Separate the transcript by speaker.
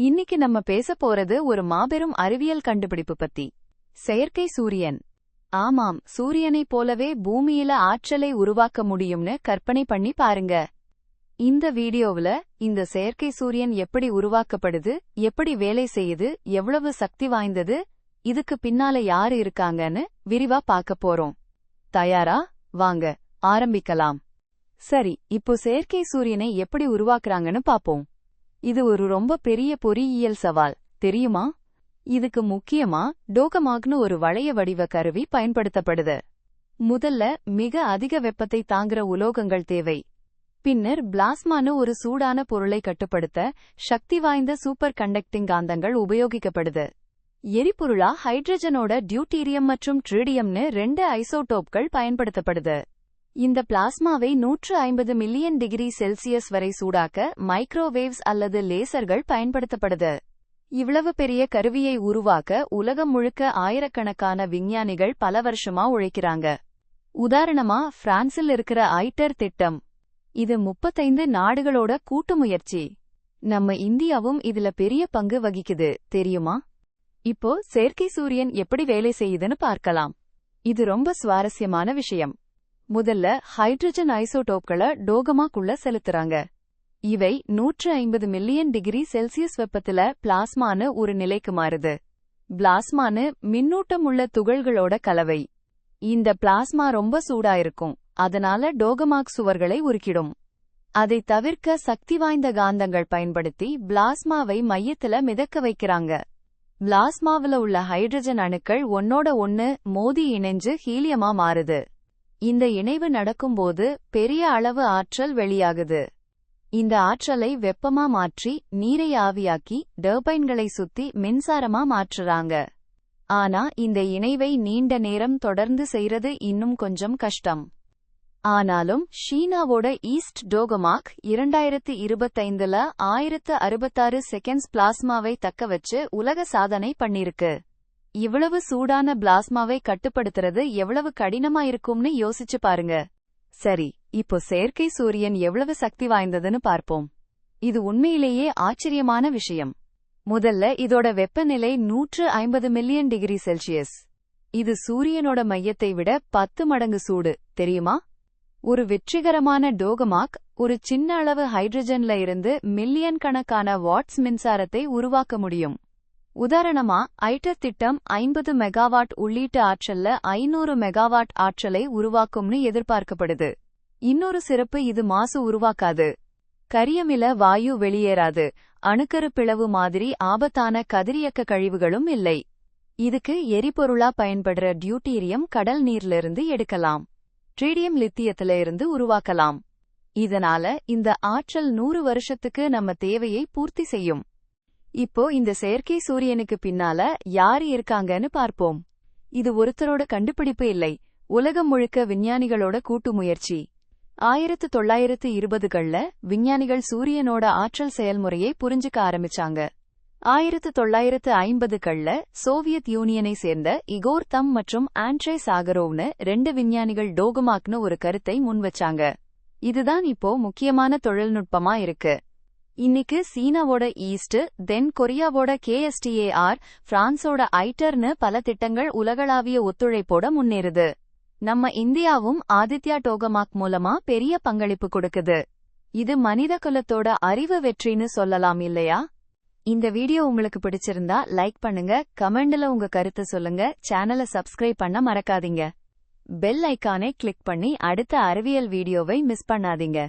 Speaker 1: இன்னைக்கு நம்ம பேச போறது ஒரு மாபெரும் அறிவியல் கண்டுபிடிப்பு பத்தி. செயற்கை சூரியன். ஆமாம் சூரியனைப் போலவே பூமியில ஆற்றலை உருவாக்க முடியும்னு கற்பனை பண்ணி பாருங்க. இந்த வீடியோவுல இந்த செயற்கை சூரியன் எப்படி உருவாக்கப்படுது எப்படி வேலை செய்யுது எவ்வளவு சக்தி வாய்ந்தது இதுக்கு பின்னால யாரு இருக்காங்கன்னு விரிவா பார்க்க போறோம். தயாரா? வாங்க ஆரம்பிக்கலாம். சரி இப்போ செயற்கை சூரியனை எப்படி உருவாக்குறாங்கன்னு பாப்போம். இது ஒரு ரொம்ப பெரிய பொறியியல் சவால் தெரியுமா? இதுக்கு முக்கியமா டோகமாக்னு ஒரு வளைய வடிவ கருவி பயன்படுத்தப்படுது. முதல்ல மிக அதிக வெப்பத்தை தாங்குற உலோகங்கள் தேவை. பின்னர் பிளாஸ்மானு ஒரு சூடான பொருளை கட்டுப்படுத்த சக்தி வாய்ந்த சூப்பர் கண்டக்டிங் காந்தங்கள் உபயோகிக்கப்படுது. எரிபொருளா ஹைட்ரஜனோட டியூட்டீரியம் மற்றும் ட்ரிடியம்னு ரெண்டு ஐசோடோப்கள் பயன்படுத்தப்படுது. இந்த பிளாஸ்மாவை நூற்று ஐம்பது மில்லியன் டிகிரி செல்சியஸ் வரை சூடாக்க மைக்ரோவேவ்ஸ் அல்லது லேசர்கள் பயன்படுத்தப்படுது. இவ்வளவு பெரிய கருவியை உருவாக்க உலகம் முழுக்க ஆயிரக்கணக்கான விஞ்ஞானிகள் பல வருஷமா உழைக்கிறாங்க. உதாரணமா பிரான்சில் இருக்கிற ஐட்டர் திட்டம். இது முப்பத்தைந்து நாடுகளோட கூட்டு முயற்சி. நம்ம இந்தியாவும் இதுல பெரிய பங்கு வகிக்குது தெரியுமா? இப்போ செயற்கை சூரியன் எப்படி வேலை செய்யுதுன்னு பார்க்கலாம். இது ரொம்ப சுவாரஸ்யமான விஷயம். முதல்ல ஹைட்ரஜன் ஐசோடோப்களை டோகமாக்குள்ள செலுத்துறாங்க. இவை நூற்று ஐம்பது மில்லியன் டிகிரி செல்சியஸ் வெப்பத்துல பிளாஸ்மானு ஒரு நிலைக்கு மாறுது. பிளாஸ்மானு மின்னூட்டம் உள்ள துகள்களோட கலவை. இந்த பிளாஸ்மா ரொம்ப சூடா இருக்கும் அதனால டோகமாக் சுவர்களை உருக்கிடும். அதை தவிர்க்க சக்தி வாய்ந்த காந்தங்கள் பயன்படுத்தி பிளாஸ்மாவை மையத்துல மிதக்க வைக்கிறாங்க. பிளாஸ்மாவுல உள்ள ஹைட்ரஜன் அணுக்கள் ஒன்னோட ஒன்னு மோதி இணைஞ்சு ஹீலியமா மாறுது. இந்த இணைவு நடக்கும்போது பெரிய அளவு ஆற்றல் வெளியாகுது. இந்த ஆற்றலை வெப்பமா மாற்றி நீரை ஆவியாக்கி டர்பைன்களை சுத்தி மின்சாரமா மாற்றுறாங்க. ஆனா இந்த இணைவை நீண்ட நேரம் தொடர்ந்து செய்யறது இன்னும் கொஞ்சம் கஷ்டம். ஆனாலும் ஷீனாவோட ஈஸ்ட் டோகமாக் இரண்டாயிரத்து இருபத்தைந்துல ஆயிரத்து அறுபத்தாறு செகண்ட்ஸ் பிளாஸ்மாவை தக்க வச்சு உலக சாதனை பண்ணிருக்கு. இவ்வளவு சூடான பிளாஸ்மாவை கட்டுப்படுத்துறது எவ்வளவு கடினமா இருக்கும்னு யோசிச்சு பாருங்க. சரி இப்போ செயற்கை சூரியன் எவ்வளவு சக்தி வாய்ந்ததுன்னு பார்ப்போம். இது உண்மையிலேயே ஆச்சரியமான விஷயம். முதல்ல இதோட வெப்பநிலை நூற்று ஐம்பது மில்லியன் டிகிரி செல்சியஸ். இது சூரியனோட மையத்தை விட பத்து மடங்கு சூடு தெரியுமா? ஒரு வெற்றிகரமான டோகமாக் ஒரு சின்ன அளவு ஹைட்ரஜன்ல இருந்து மில்லியன் கணக்கான வாட்ஸ் மின்சாரத்தை உருவாக்க முடியும். உதாரணமா ஐட்டர் திட்டம் ஐம்பது மெகாவாட் உள்ளீட்டு ஆற்றல்ல ஐநூறு மெகாவாட் ஆற்றலை உருவாக்கும்னு எதிர்பார்க்கப்படுது. இன்னொரு சிறப்பு இது மாசு உருவாக்காது. கரியமில வாயு வெளியேறாது. அணுக்கரு பிளவு மாதிரி ஆபத்தான கதிரியக்க கழிவுகளும் இல்லை. இதுக்கு எரிபொருளா பயன்படுற டியூட்டீரியம் கடல் நீர்லிருந்து எடுக்கலாம். ட்ரீடியம் லித்தியத்தில இருந்து உருவாக்கலாம். இதனால இந்த ஆற்றல் நூறு வருஷத்துக்கு நம்ம தேவையை பூர்த்தி செய்யும். இப்போ இந்த செயற்கை சூரியனுக்கு பின்னால யாரு இருக்காங்கன்னு பார்ப்போம். இது ஒருத்தரோட கண்டுபிடிப்பு இல்லை. உலகம் முழுக்க விஞ்ஞானிகளோட கூட்டு முயற்சி. ஆயிரத்து தொள்ளாயிரத்து இருபதுகள்ல விஞ்ஞானிகள் சூரியனோட ஆற்றல் செயல்முறையை புரிஞ்சுக்க ஆரம்பிச்சாங்க. ஆயிரத்து தொள்ளாயிரத்து ஐம்பதுகள்ல சோவியத் யூனியனை சேர்ந்த இகோர் தம் மற்றும் ஆண்ட்ரே சாகரோவ்னு ரெண்டு விஞ்ஞானிகள் டோகமாக்னு ஒரு கருத்தை முன்வச்சாங்க. இதுதான் இப்போ முக்கியமான தொழில்நுட்பமா இருக்கு. இன்னைக்கு சீனாவோட ஈஸ்ட் தென் கொரியாவோட கேஎஸ்டிஏஆர் பிரான்சோட ஐட்டர்னு பல திட்டங்கள் உலகளாவிய ஒத்துழைப்போட முன்னேறுது. நம்ம இந்தியாவும் ஆதித்யா டோகமாக் மூலமா பெரிய பங்களிப்பு கொடுக்குது. இது மனித குலத்தோட அறிவு வெற்றின்னு சொல்லலாம் இல்லையா? இந்த வீடியோ உங்களுக்கு பிடிச்சிருந்தா லைக் பண்ணுங்க கமெண்ட்ல உங்க கருத்து சொல்லுங்க சேனலை சப்ஸ்கிரைப் பண்ண மறக்காதீங்க. பெல் ஐக்கானை கிளிக் பண்ணி அடுத்த அறிவியல் வீடியோவை மிஸ் பண்ணாதீங்க.